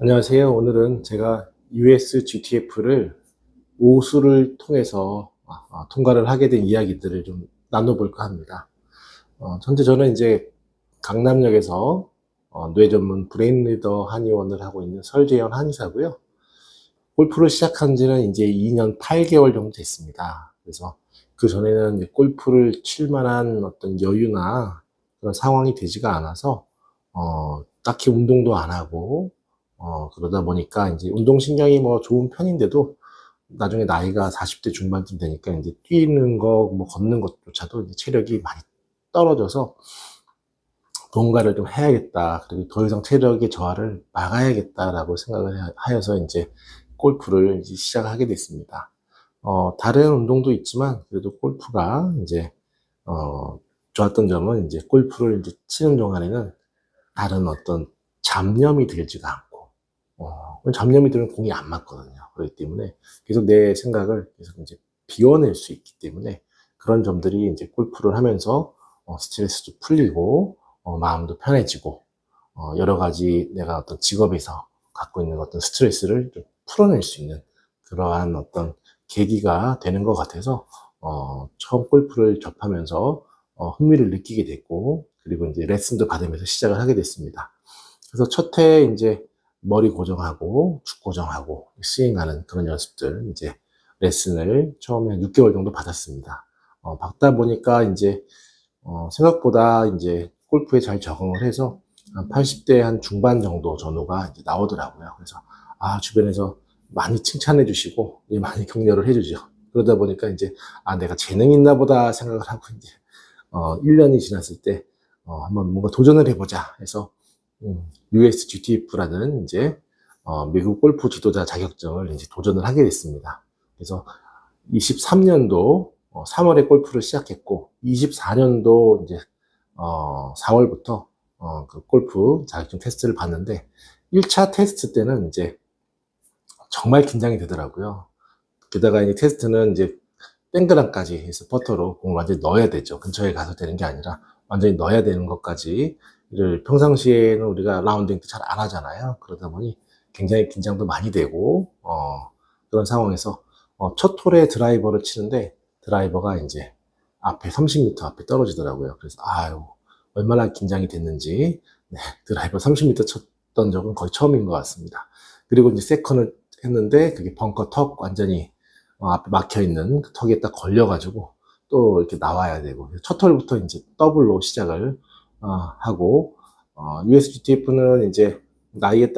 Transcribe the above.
안녕하세요. 오늘은 제가 US GTF를 오수를 통해서 아, 아, 통과를 하게 된 이야기들을 좀 나눠볼까 합니다. 어, 현재 저는 이제 강남역에서 어, 뇌 전문 브레인 리더 한의원을 하고 있는 설재현 한의사고요. 골프를 시작한 지는 이제 2년 8개월 정도 됐습니다. 그래서 그 전에는 골프를 칠 만한 어떤 여유나 그런 상황이 되지가 않아서 어, 딱히 운동도 안 하고 어, 그러다 보니까 이제 운동신경이 뭐 좋은 편인데도 나중에 나이가 40대 중반쯤 되니까 이제 뛰는 거, 뭐 걷는 것조차도 이제 체력이 많이 떨어져서 뭔가를 좀 해야겠다. 그리고 더 이상 체력의 저하를 막아야겠다라고 생각을 하- 하여서 이제 골프를 이제 시작하게 됐습니다. 어, 다른 운동도 있지만 그래도 골프가 이제, 어, 좋았던 점은 이제 골프를 이제 치는 동안에는 다른 어떤 잡념이 들지가 않고, 어, 잡념이 들면 공이 안 맞거든요. 그렇기 때문에 계속 내 생각을 계속 이제 비워낼 수 있기 때문에 그런 점들이 이제 골프를 하면서 어, 스트레스도 풀리고, 어, 마음도 편해지고, 어, 여러 가지 내가 어떤 직업에서 갖고 있는 어떤 스트레스를 좀 풀어낼 수 있는 그러한 어떤 계기가 되는 것 같아서, 어, 처음 골프를 접하면서 어, 흥미를 느끼게 됐고, 그리고 이제 레슨도 받으면서 시작을 하게 됐습니다. 그래서 첫 해 이제 머리 고정하고, 축 고정하고, 스윙하는 그런 연습들, 이제 레슨을 처음에 한 6개월 정도 받았습니다. 어, 받다 보니까 이제, 어, 생각보다 이제 골프에 잘 적응을 해서 한 80대 한 중반 정도 전후가 이제 나오더라고요. 그래서, 아, 주변에서 많이 칭찬해 주시고, 예, 많이 격려를 해 주죠. 그러다 보니까 이제, 아, 내가 재능이 있나 보다 생각을 하고 이제, 어, 1년이 지났을 때, 어, 한번 뭔가 도전을 해보자 해서, 음, USGTF라는 이제, 어, 미국 골프 지도자 자격증을 이제 도전을 하게 됐습니다. 그래서 23년도 3월에 골프를 시작했고, 24년도 이제, 어, 4월부터, 어, 그 골프 자격증 테스트를 봤는데, 1차 테스트 때는 이제 정말 긴장이 되더라고요. 게다가 이 테스트는 이제 땡그랑까지 해서 퍼터로 공을 완전히 넣어야 되죠. 근처에 가서 되는 게 아니라 완전히 넣어야 되는 것까지 를 평상시에는 우리가 라운딩 때잘안 하잖아요. 그러다 보니 굉장히 긴장도 많이 되고, 어, 그런 상황에서 어, 첫 홀에 드라이버를 치는데 드라이버가 이제 앞에 30m 앞에 떨어지더라고요. 그래서 아유 얼마나 긴장이 됐는지 네, 드라이버 30m 쳤던 적은 거의 처음인 것 같습니다. 그리고 이제 세컨을 했는데 그게 벙커 턱 완전히 어, 앞에 막혀 있는 그 턱에 딱 걸려가지고 또 이렇게 나와야 되고 첫 홀부터 이제 더블로 시작을 어, 하고 USGTF는 이제 나이에